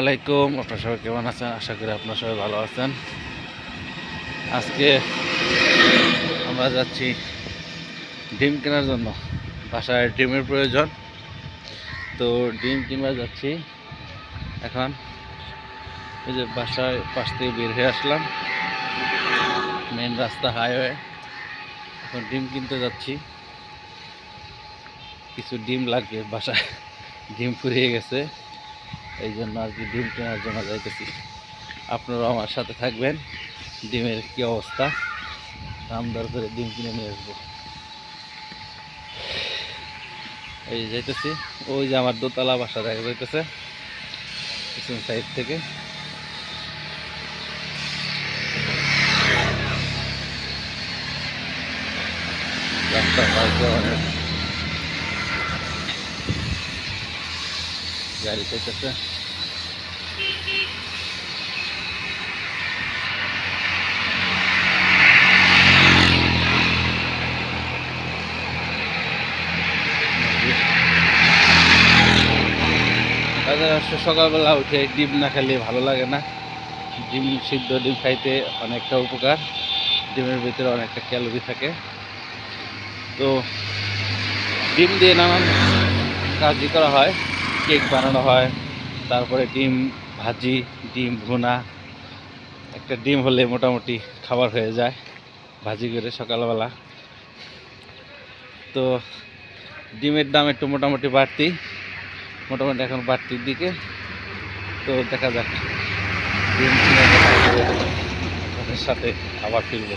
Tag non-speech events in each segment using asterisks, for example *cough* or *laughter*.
আলাইকুম আপনার সবাই কেমন আছেন? আশা করি আপনার সবাই ভালো আছেন। আজকে আমরা যাচ্ছি ডিম কেনার জন্য। বাসায় ডিমের প্রয়োজন। তো ডিম কিনবার যাচ্ছি। এখন এই যে বাসায় পাশ থেকে বের হয়ে আসলাম। মেন রাস্তা হাইওয়ে। এখন ডিম কিনতে যাচ্ছি। কিছু ডিম লাগবে বাসায়। ডিম ফুরিয়ে গেছে। এই জন্য আর কি ডিম কেনার জন্য যাইতেছি। আপনারাও আমার সাথে থাকবেন। ডিমের কি অবস্থা? দাম দর করে ডিম কিনে নিয়ে আসব। এই যাইতেছি। ওই যে আমার দোতলা বাসা দেখা যাইতেছে, পিছন সাইড থেকে। রাস্তা পাশ দিয়ে অনেক গাড়ি চাইতেছে সকালবেলা উঠে ডিম না খেলে ভালো লাগে না। ডিম, সিদ্ধ ডিম খাইতে অনেকটা উপকার। ডিমের ভিতরে অনেকটা ক্যালোরি থাকে। তো ডিম দিয়ে নানান কাজই করা হয়। কেক বানানো হয় তারপরে ডিম ভাজি ডিম ভুনা একটা ডিম হলে মোটামুটি খাবার হয়ে যায় ভাজি করে সকালবেলা। তো ডিমের দাম একটু মোটামুটি বাড়তি মোটামুটি এখন বাড়তির দিকে। তো দেখা যাক ডিম সাথে আবার ফিরবো।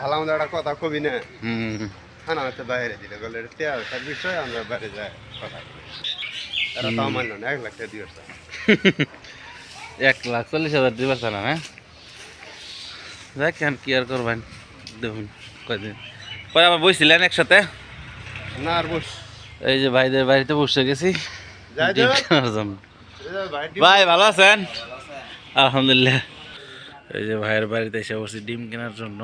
ভালো আমাদের একটা কথা কবি না। হুম। হচ্ছে বাইরে দিলে বলে তেল তার বিষয় আমরা বাইরে যাই কথা। তারা তো আমার না এক লাখ টাকা এক লাখ চল্লিশ হাজার দিবার না হ্যাঁ? যাক কেন কি আর করবেন? দেখুন কয়দিন। পরে আবার বইছিলেন একসাথে? না আর বস। এই যে ভাইদের বাড়িতে বসে গেছি যাই যাই ভাই ভালো আছেন? আলহামদুলিল্লাহ। এই যে ভাইয়ের বাড়িতে এসে বসছি ডিম কেনার জন্য।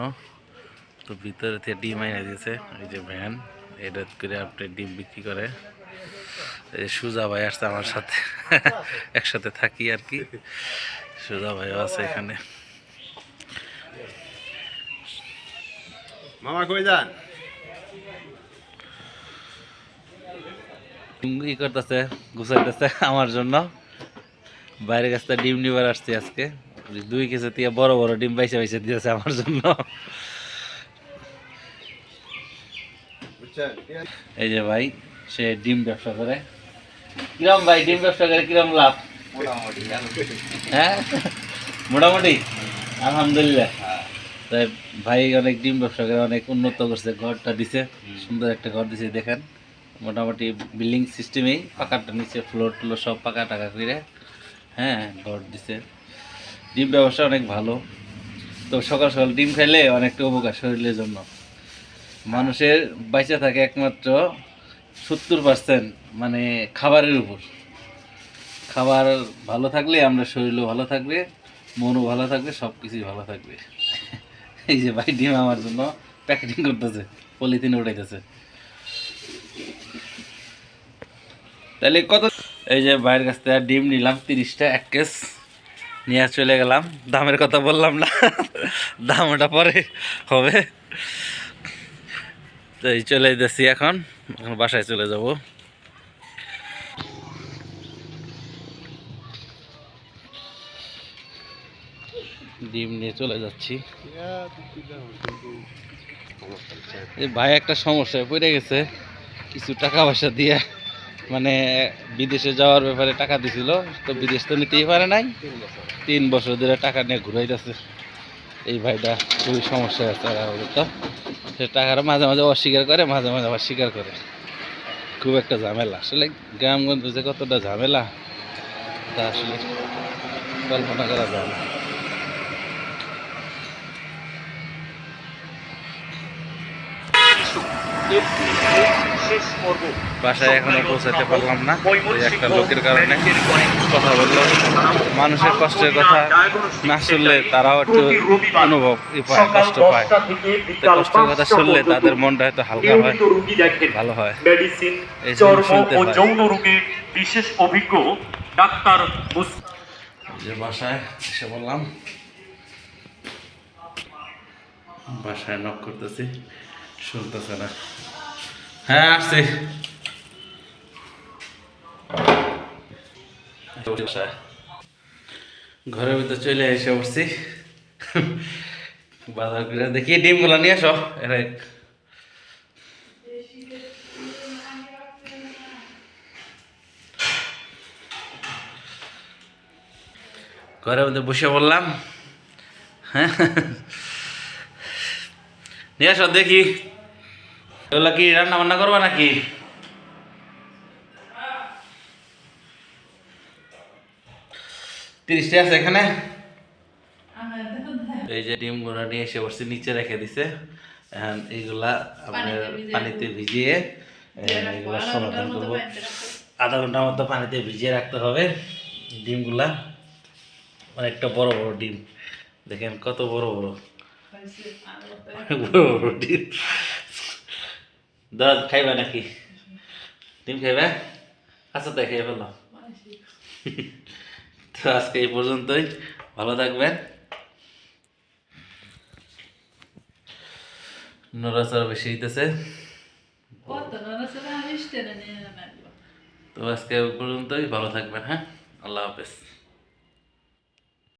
তো ভিতরে থেকে ডিম আইনা দিয়েছে। এই যে ভ্যান এটা করে আপনি ডিম বিক্রি করে। এই যে সুজা ভাই আসছে আমার সাথে। একসাথে থাকি আর কি। সুজা ভাইও আছে এখানে। মামা কই যান? ই করতেছে গুছাইতেছে আমার জন্য। বাইরের কাছ থেকে ডিম নিবার আসছি আজকে। দুই কেজি দিয়ে বড় বড় ডিম বাইসে বাইসে দিয়েছে আমার জন্য। এই যে ভাই, সে ডিম ব্যবসা করে। কিরম ভাই, ডিম ব্যবসা করে কিরম লাভ? হ্যাঁ? মোটামুটি? আলহামদুলিল্লাহ। তাই ভাই অনেক ডিম ব্যবসা করে, অনেক উন্নত করছে, ঘরটা দিছে, সুন্দর একটা ঘর দিছে, দেখেন। মোটামুটি বিল্ডিং সিস্টেমেই পাকাটা নিচে ফ্লোর টুলোর সব পাকা টাকা করে হ্যাঁ ঘর দিছে। ডিম ব্যবসা অনেক ভালো। তো সকাল সকাল ডিম খাইলে অনেকটা উপকার শরীরের জন্য। মানুষের বেঁচে থাকে একমাত্র সত্তর পার্সেন্ট মানে খাবারের উপর। খাবার ভালো থাকলে আমরা শরীরও ভালো থাকবে, মনও ভালো থাকবে সব কিছুই ভালো থাকবে। *laughs* এই যে ভাই ডিম আমার জন্য প্যাকেটিং করতেছে, পলিথিনে উঠাইতেছে। তাহলে কত এই যে ভাইয়ের কাছ থেকে ডিম নিলাম, তিরিশটা এক কেস। নিয়ে চলে গেলাম। দামের কথা বললাম না। *laughs* দাম ওটা পরে হবে। তো এই চলে যাচ্ছি এখন। এখন বাসায় চলে যাব। ডিম নিয়ে চলে যাচ্ছি। ভাই, একটা সমস্যায় পড়ে গেছে। কিছু টাকা পয়সা দিয়ে মানে বিদেশে যাওয়ার ব্যাপারে টাকা দিছিল। তো বিদেশ তো নিতেই পারে নাই। তিন বছর ধরে টাকা নিয়ে ঘুরাইতেছে। এই ভাইটা খুবই সমস্যা আছে তো। সে টাকাটা মাঝে মাঝে অস্বীকার করে, মাঝে মাঝে আবার স্বীকার করে। খুব একটা ঝামেলা। আসলে গ্রামগঞ্জ যে কতটা ঝামেলা, তা আসলে কল্পনা করা যায় না। বাসায় এখনও পৌঁছাতে পারলাম না। ওই একটা লোকের কারণে কথা বলল। মানুষের কষ্টের কথা না শুনলে তারাও একটু অনুভব পায় কষ্ট পায়। কষ্টের কথা শুনলে তাদের মনটা হয়তো হালকা হয় ভালো হয়। মেডিসিন এই শুনতে বিশেষ অভিজ্ঞ ডাক্তার যে বাসায় এসে বললাম। বাসায় নক করতেছি। শুনতেছে না। হ্যাঁ আসছি। ঘরের ভিতরে চলে এসে বসছি বাজার করে দেখি, ডিমগুলো নিয়ে আসো। এরা ঘরের মধ্যে বসে বললাম হ্যাঁ। নিয়ে আসো দেখি। এগুলো কি রান্না বান্না করবা নাকি? তিরিশটা আছে এখানে। এই যে ডিমগুলো নিয়ে এসে বসছি নিচে রেখে দিছে। এইগুলা আপনার পানিতে ভিজিয়ে এগুলা সমাধান করব। আধা ঘণ্টার মতো পানিতে ভিজিয়ে রাখতে হবে ডিমগুলা। অনেকটা বড় বড় ডিম। দেখেন কত বড় বড়। দাদ *laughs* খাইবা নাকি? ডিম খাইবা? আচ্ছা তাই খেয়ে ফেললাম তো আজকে এই পর্যন্তই। ভালো থাকবেন। নড়াচড়া বেশি হইতেছে। তো আজকে এই পর্যন্তই। ভালো থাকবেন হ্যাঁ? আল্লাহ হাফেজ।